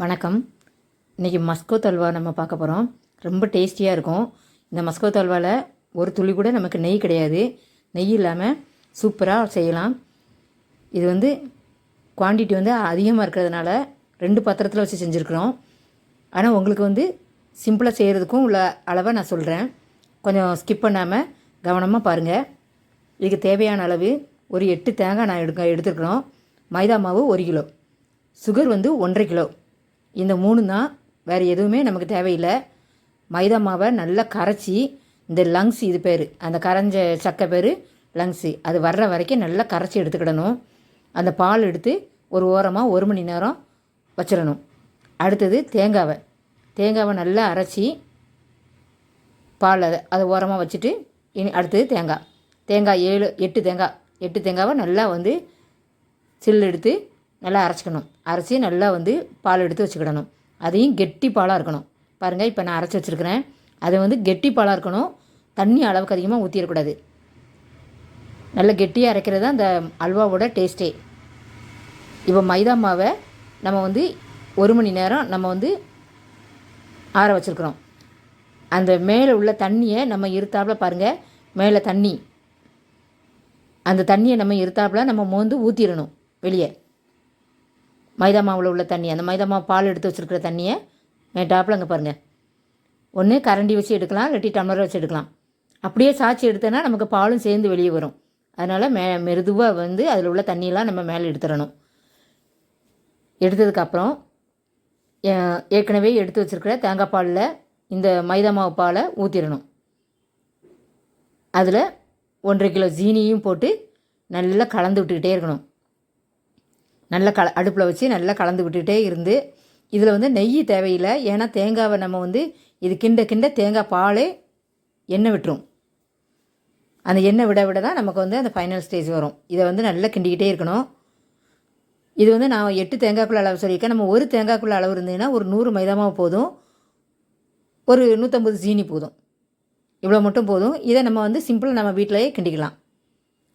வணக்கம். இன்றைக்கி மஸ்கோ தல்வா நம்ம பார்க்க போகிறோம் ரொம்ப டேஸ்டியாக இருக்கும். இந்த மஸ்கோ தல்வாவில் ஒரு துளி கூட நமக்கு நெய் கிடையாது. நெய் இல்லாமல் சூப்பராக செய்யலாம். இது வந்து குவான்டிட்டி வந்து அதிகமாக இருக்கிறதுனால ரெண்டு பாத்திரத்தில் வச்சு செஞ்சுருக்குறோம். ஆனால் உங்களுக்கு வந்து சிம்பிளாக செய்கிறதுக்கும் உள்ள அளவை நான் சொல்கிறேன் கொஞ்சம் ஸ்கிப் பண்ணாமல் கவனமாக பாருங்கள் இதுக்கு தேவையான அளவு ஒரு எட்டு தேங்காய் நான் எடுக்க எடுத்துருக்குறோம். மைதா மாவு ஒரு கிலோ. சுகர் வந்து ஒன்றரை கிலோ. இந்த மூணு தான் வேறு எதுவுமே நமக்கு தேவையில்லை. மைதா மாவை நல்லா கரைச்சி இந்த லங்ஸ் இது பேர் அந்த கரைஞ்ச சக்கை பேர் லங்ஸு அது வர்ற வரைக்கும் நல்லா கரைச்சி எடுத்துக்கிடணும். அந்த பால் எடுத்து ஒரு ஓரமாக ஒரு மணி நேரம் வச்சிடணும். அடுத்தது தேங்காவை. தேங்காவை நல்லா அரைச்சி பால் அதை அதை ஓரமாக வச்சுட்டு இனி அடுத்தது தேங்காய். தேங்காய் ஏழு எட்டு தேங்காய். எட்டு தேங்காவை நல்லா வந்து சில்லு எடுத்து நல்லா அரைச்சிக்கணும். அரைச்சி நல்லா வந்து பால் எடுத்து வச்சுக்கிடணும். அதையும் கெட்டி பாலாக இருக்கணும். பாருங்கள் இப்போ நான் அரைச்சி வச்சுருக்கிறேன். அது வந்து கெட்டி பாலாக இருக்கணும். தண்ணி அளவுக்கு அதிகமாக ஊற்றிடக்கூடாது நல்ல கெட்டியாக அரைக்கிறது தான் அந்த அல்வாவோட டேஸ்ட்டே இப்போ மைதா மாவை நம்ம வந்து ஒரு மணி நேரம் நம்ம வந்து ஆற வச்சுருக்குறோம். அந்த மேலே உள்ள தண்ணியை நம்ம இருத்தாப்பில் பாருங்கள் மேலே தண்ணி. அந்த தண்ணியை நம்ம இருத்தாப்புல நம்ம மோந்து ஊற்றிடணும் வெளியே. மைதா மாவில் உள்ள தண்ணி அந்த மைதா மாவு பால் எடுத்து வச்சுருக்கிற தண்ணியை மேட்டாப்பில் அங்கே பாருங்கள் ஒன்று கரண்டி வச்சு எடுக்கலாம் இல்லாட்டி டம்ளர் வச்சு எடுக்கலாம். அப்படியே சாய்ச்சி எடுத்தோன்னா நமக்கு பாலும் சேர்ந்து வெளியே வரும். அதனால் மே மெதுவாக வந்து அதில் உள்ள தண்ணியெல்லாம் நம்ம மேலே எடுத்துடணும். எடுத்ததுக்கப்புறம் ஏ- ஏற்கனவே எடுத்து வச்சுருக்கிற தேங்காய் பாலில் இந்த மைதா மாவு பாலை ஊற்றிடணும் அதில் ஒன்றரை கிலோ ஜீனியும் போட்டு நல்லா கலந்து விட்டுக்கிட்டே இருக்கணும். நல்லா கல அடுப்பில் வச்சு நல்லா கலந்து விட்டுகிட்டே இருந்து இதில் வந்து நெய் தேவையில்லை. ஏன்னா தேங்காவை நம்ம வந்து இது கிண்ட கிண்ட தேங்காய் பாலே எண்ணெய் விட்டுரும். அந்த எண்ணெய் விட விட தான் நமக்கு வந்து அந்த ஃபைனல் ஸ்டேஜ் வரும். இதை வந்து நல்லா கிண்டிக்கிட்டே இருக்கணும். இது வந்து நான் எட்டு தேங்காய்க்குள்ள அளவு சொல்லியிருக்கேன். நம்ம ஒரு தேங்காய்க்குள்ள அளவு இருந்ததுன்னா ஒரு நூறு மைதாமாவு போதும். ஒரு நூற்றம்பது சீனி போதும். இவ்வளோ மட்டும் போதும். இதை நம்ம வந்து சிம்பிளாக நம்ம வீட்டிலேயே கிண்டிக்கலாம்.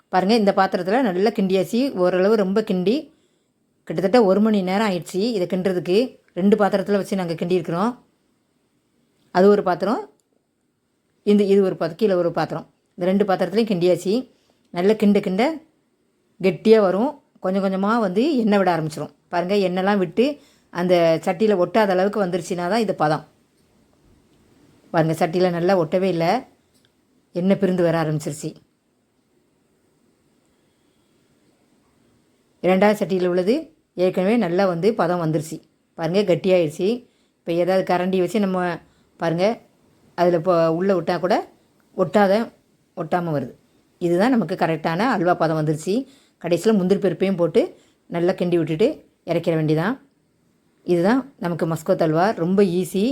பாருங்கள் இந்த பாத்திரத்தில் நல்லா கிண்டியாச்சு. ஓரளவு ரொம்ப கிண்டி கிட்டத்தட்ட ஒரு மணி நேரம் ஆயிடுச்சு இதை கிண்டுறதுக்கு. ரெண்டு பாத்திரத்தில் வச்சு நாங்கள் கிண்டியிருக்கிறோம். அது ஒரு பாத்திரம் இந்த இது ஒரு பாத்திரம் கீழே ஒரு பாத்திரம். இந்த ரெண்டு பாத்திரத்துலையும் கிண்டியாச்சு. நல்லா கிண்ட கிண்ட கெட்டியாக வரும். கொஞ்சம் கொஞ்சமாக வந்து எண்ணெய் விட ஆரம்பிச்சிடும் பாருங்கள் எண்ணெய்லாம் விட்டு அந்த சட்டியில் ஒட்டாத அளவுக்கு வந்துருச்சுன்னா தான் இது பதம். பாருங்கள் சட்டியில் நல்லா ஒட்டவே இல்லை. எண்ணெய் பிரிந்து வர ஆரம்பிச்சிருச்சு. இரண்டாவது சட்டியில் உள்ளது ஏற்கனவே நல்லா வந்து பதம் வந்துருச்சு. பாருங்கள் கட்டியாயிடுச்சு இப்போ ஏதாவது கரண்டி வச்சு நம்ம பாருங்கள் அதில் இப்போ உள்ளே விட்டால் கூட ஒட்டாத ஒட்டாமல் வருது. இதுதான் நமக்கு கரெக்டான அல்வா பதம் வந்துருச்சு. கடைசியில் முந்திரி பருப்பையும் போட்டு நல்லா கிண்டி விட்டுட்டு இறக்கிற வேண்டிதான். இதுதான் நமக்கு மஸ்கோ தல்வா ரொம்ப ஈஸி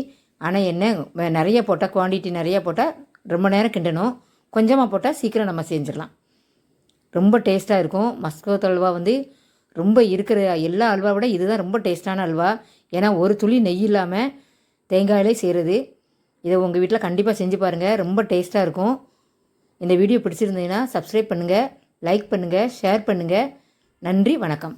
ஆனால் என்ன நிறைய போட்டால் குவான்டிட்டி நிறையா போட்டால் ரொம்ப நேரம் கிண்டணும். கொஞ்சமாக போட்டால் சீக்கிரம் நம்ம செஞ்சிடலாம். ரொம்ப டேஸ்ட்டாக இருக்கும். மஸ்கோ அல்வா வந்து ரொம்ப இருக்கிற எல்லா அல்வா விட இதுதான் ரொம்ப டேஸ்ட்டான அல்வா. ஏன்னா ஒரு துளி நெய் இல்லாமல் தேங்காயிலே செய்கிறது இதை உங்கள் வீட்டில் கண்டிப்பாக செஞ்சு பாருங்கள் ரொம்ப டேஸ்ட்டாக இருக்கும். இந்த வீடியோ பிடிச்சிருந்தீங்கன்னா சப்ஸ்கிரைப் பண்ணுங்கள் லைக் பண்ணுங்கள் ஷேர் பண்ணுங்கள் நன்றி வணக்கம்.